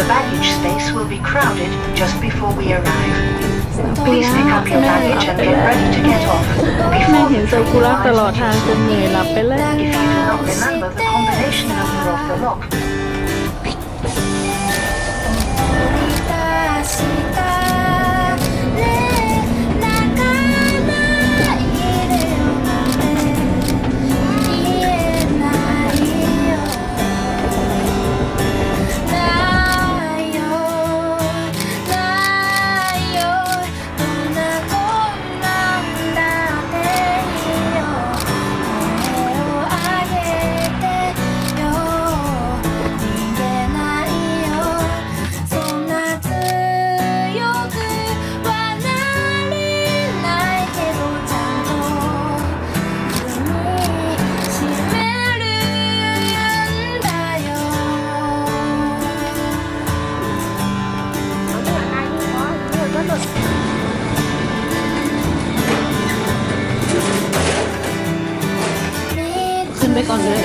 The baggage space will be crowded just before we arrive. Please pick up your baggage and get ready to get off แม่ before เห็น the ซา train กุระตลอด arrives. ทางจนเหนื่อยหลับไปแล้ว If you do not remember the combination number of the lock, ขึ้นไปก่อนเลย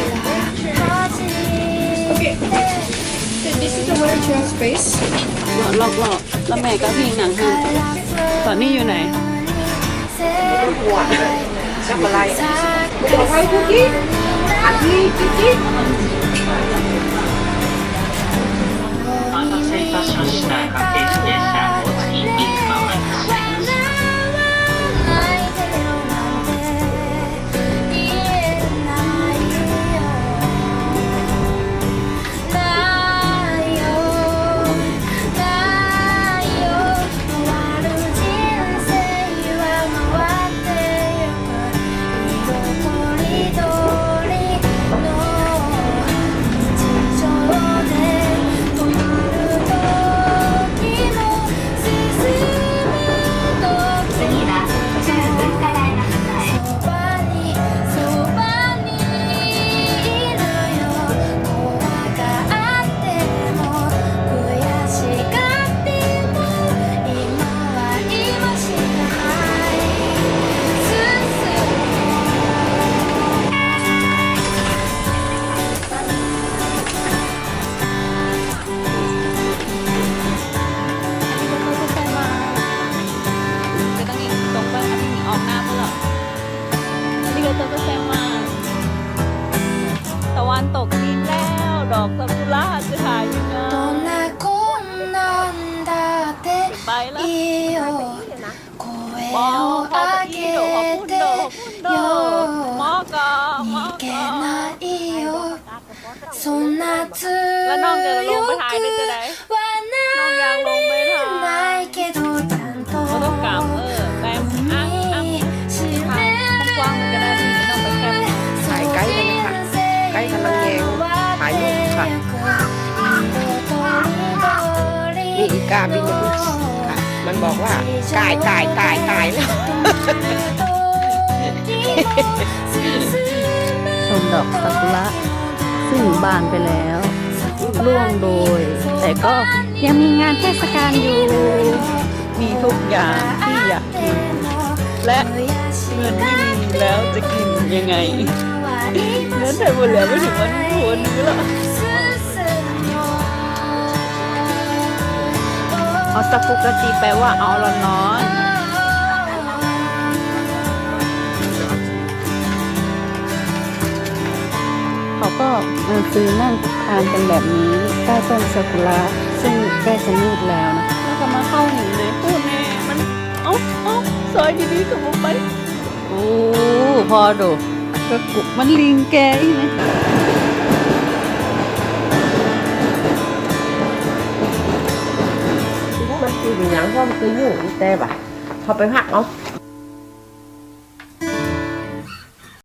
This is the wheelchair space. หลอกหลอกหลอกแล้วแม่ก็พิงหนังให้ตอนนี้อยู่ไหนหัวช็อก อกซากุระจะหายังไงไปแล้วปอพอดีโดขอบอบคุณโดมอกอมอกอแล้วน้องจะลงไปถ่ายได้จะได้น้องอยางลงไป ค่ะนี่อีกาบินมาดูค่ะมันบอกว่ากายกายกายกายแล้วชมดอกซากุระซึ่งบานไปแล้วร่วงโดย แต่ก็ยังมีงานเทศกาลอยู่ มีทุกอย่างที่อยากกิน และเงินไม่มีแล้วจะกินยังไงเงินแต่หมดแล้วไม่ถึงวันนี้วันนี้หรอ อาสกุกะจีแปลว่าเอาละน้อยเขาก็มาซื้อนั่งทานกันแบบนี้ใต้ต้นซากุระซึ่งใกล้จะมืดแล้วนะแล้วก็มาเข้าหินเลยพูดแน่มันเอ้าเอ้าซอยดีๆกับผมไปโอ้พอดูกระกุกมันลิงแกอีกนะมั คืออย่างเพราะมันคืออยู่แต่บ่ะพอไปพักเนาะ